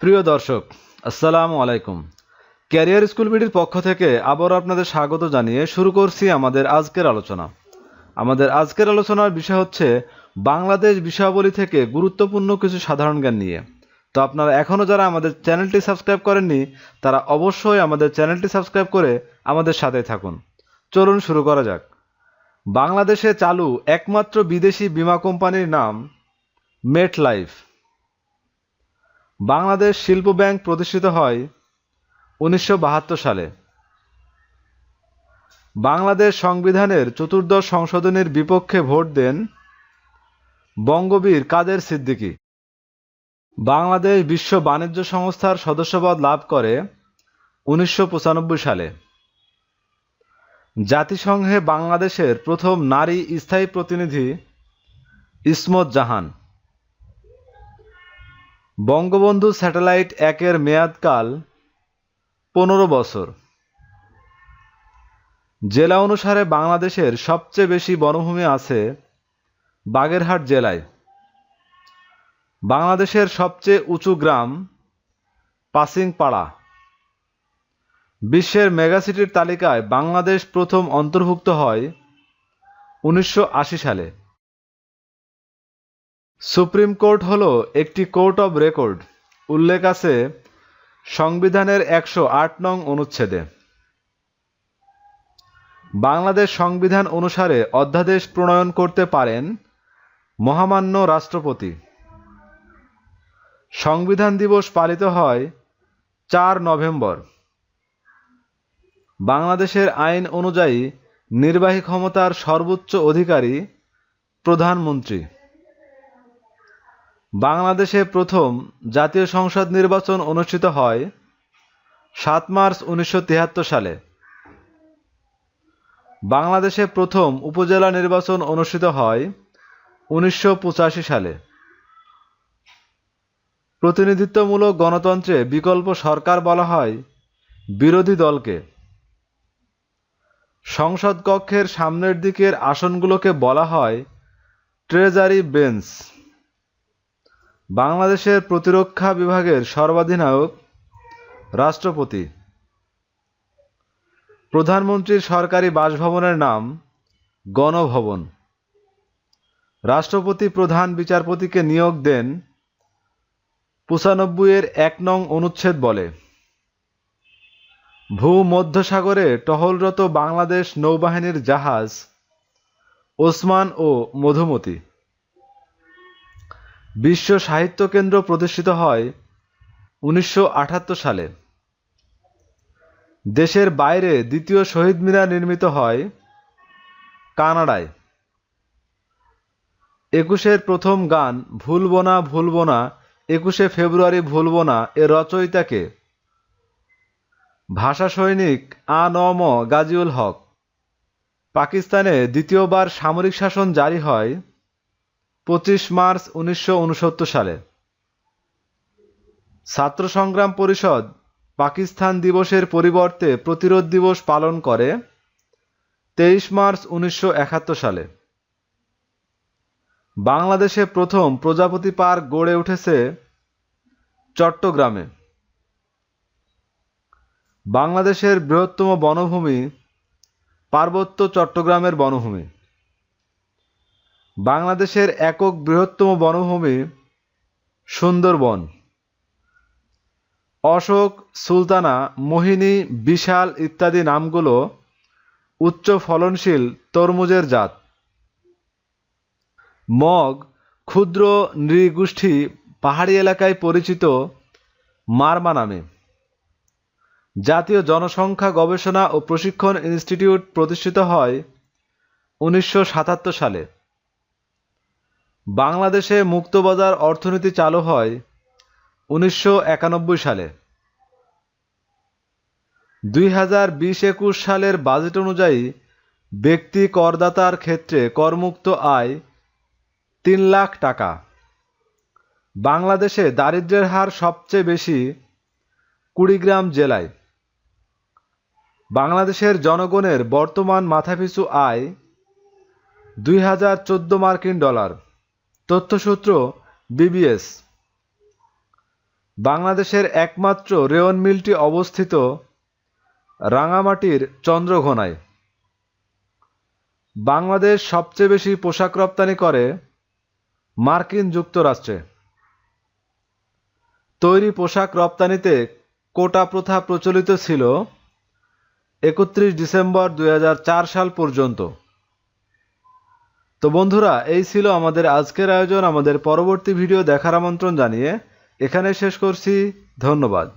প্রিয় দর্শক, আসসালামু আলাইকুম। ক্যারিয়ার স্কুল বিডির পক্ষ থেকে আবারও আপনাদের স্বাগত জানিয়ে শুরু করছি আমাদের আজকের আলোচনা। আমাদের আজকের আলোচনার বিষয় হচ্ছে বাংলাদেশ বিষয়াবলী থেকে গুরুত্বপূর্ণ কিছু সাধারণ জ্ঞান নিয়ে। তো আপনারা এখনও যারা আমাদের চ্যানেলটি সাবস্ক্রাইব করেননি, তারা অবশ্যই আমাদের চ্যানেলটি সাবস্ক্রাইব করে আমাদের সাথে থাকুন। চলুন শুরু করা যাক। বাংলাদেশে চালু একমাত্র বিদেশি বীমা কোম্পানির নাম মেট লাইফ বাংলাদেশ শিল্প ব্যাংক প্রতিষ্ঠিত হয় উনিশশো বাহাত্তর সালে। বাংলাদেশ সংবিধানের চতুর্দশ সংশোধনীর বিপক্ষে ভোট দেন বঙ্গবীর কাদের সিদ্দিকী। বাংলাদেশ বিশ্ব বাণিজ্য সংস্থার সদস্যপদ লাভ করে উনিশশো পঁচানব্বই সালে। জাতিসংঘে বাংলাদেশের প্রথম নারী স্থায়ী প্রতিনিধি ইসমত জাহান। বঙ্গবন্ধু স্যাটেলাইট একের মেয়াদকাল পনেরো বছর। জেলা অনুসারে বাংলাদেশের সবচেয়ে বেশি বনভূমি আছে বাগেরহাট জেলায়। বাংলাদেশের সবচেয়ে উঁচু গ্রাম পাসিংপাড়া। বিশ্বের মেগাসিটির তালিকায় বাংলাদেশ প্রথম অন্তর্ভুক্ত হয় উনিশশো আশি সালে। সুপ্রিম কোর্ট হল একটি কোর্ট অব রেকর্ড। উল্লেখ আছে, সংবিধানের একশো আট নং অনুচ্ছেদে। বাংলাদেশ সংবিধান অনুসারে অধ্যাদেশ প্রণয়ন করতে পারেন মহামান্য রাষ্ট্রপতি। সংবিধান দিবস পালিত হয় চার নভেম্বর। বাংলাদেশের আইন অনুযায়ী নির্বাহী ক্ষমতার সর্বোচ্চ অধিকারী প্রধানমন্ত্রী। বাংলাদেশে প্রথম জাতীয় সংসদ নির্বাচন অনুষ্ঠিত হয় সাত মার্চ উনিশশো সালে। বাংলাদেশে প্রথম উপজেলা নির্বাচন অনুষ্ঠিত হয় উনিশশো পঁচাশি সালে। প্রতিনিধিত্বমূলক গণতন্ত্রে বিকল্প সরকার বলা হয় বিরোধী দলকে। সংসদ কক্ষের সামনের দিকের আসনগুলোকে বলা হয় ট্রেজারি বেঞ্চ। বাংলাদেশের প্রতিরক্ষা বিভাগের সর্বাধিনায়ক রাষ্ট্রপতি। প্রধানমন্ত্রীর সরকারি বাসভবনের নাম গণভবন। রাষ্ট্রপতি প্রধান বিচারপতিকে নিয়োগ দেন পঁচানব্বইয়ের এক নং অনুচ্ছেদ বলে। ভূমধ্যসাগরে টহলরত বাংলাদেশ নৌবাহিনীর জাহাজ ওসমান ও মধুমতি। বিশ্ব সাহিত্য কেন্দ্র প্রতিষ্ঠিত হয় উনিশশো আটাত্তর সালে। দেশের বাইরে দ্বিতীয় শহীদ মিনার নির্মিত হয় কানাডায়। একুশের প্রথম গান ভুলব না না একুশে ফেব্রুয়ারি ভুলব না রচয়িতাকে। ভাষা সৈনিক আ ন গাজিউল হক। পাকিস্তানে দ্বিতীয়বার সামরিক শাসন জারি হয় পঁচিশ মার্চ উনিশশো উনসত্তর সালে। ছাত্র সংগ্রাম পরিষদ পাকিস্তান দিবসের পরিবর্তে প্রতিরোধ দিবস পালন করে তেইশ মার্চ উনিশশো একাত্তর সালে। বাংলাদেশে প্রথম প্রজাপতি পার্ক গড়ে উঠেছে চট্টগ্রামে। বাংলাদেশের বৃহত্তম বনভূমি পার্বত্য চট্টগ্রামের বনভূমি। বাংলাদেশের একক বৃহত্তম বনভূমি সুন্দরবন। অশোক, সুলতানা, মোহিনী, বিশাল ইত্যাদি নামগুলো উচ্চ ফলনশীল তরমুজের জাত। মগ, ক্ষুদ্র নৃগোষ্ঠী পাহাড়ি এলাকায় পরিচিত মারমা নামে। জাতীয় জনসংখ্যা গবেষণা ও প্রশিক্ষণ ইনস্টিটিউট প্রতিষ্ঠিত হয় উনিশশো সাতাত্তর সালে। বাংলাদেশে মুক্তবাজার অর্থনীতি চালু হয় উনিশশো একানব্বই সালে। দুই হাজার বিশ একুশ সালের বাজেট অনুযায়ী ব্যক্তি করদাতার ক্ষেত্রে করমুক্ত আয় তিন লাখ টাকা। বাংলাদেশে দারিদ্র্যের হার সবচেয়ে বেশি কুড়িগ্রাম জেলায়। বাংলাদেশের জনগণের বর্তমান মাথাপিছু আয় দুই হাজার চোদ্দ মার্কিন ডলার। তথ্যসূত্র বিবিএস। বাংলাদেশের একমাত্র রেওয়ন মিলটি অবস্থিত রাঙামাটির চন্দ্রঘোনায়। বাংলাদেশ সবচেয়ে বেশি পোশাক রপ্তানি করে মার্কিন যুক্তরাষ্ট্রে। তৈরি পোশাক রপ্তানিতে কোটা প্রথা প্রচলিত ছিল একত্রিশ ডিসেম্বর দু হাজার চার সাল পর্যন্ত। তো বন্ধুরা, এই ছিল আমাদের আজকের আয়োজন, আমাদের পরবর্তী ভিডিও দেখার আমন্ত্রণ জানিয়ে এখানে শেষ করছি। ধন্যবাদ।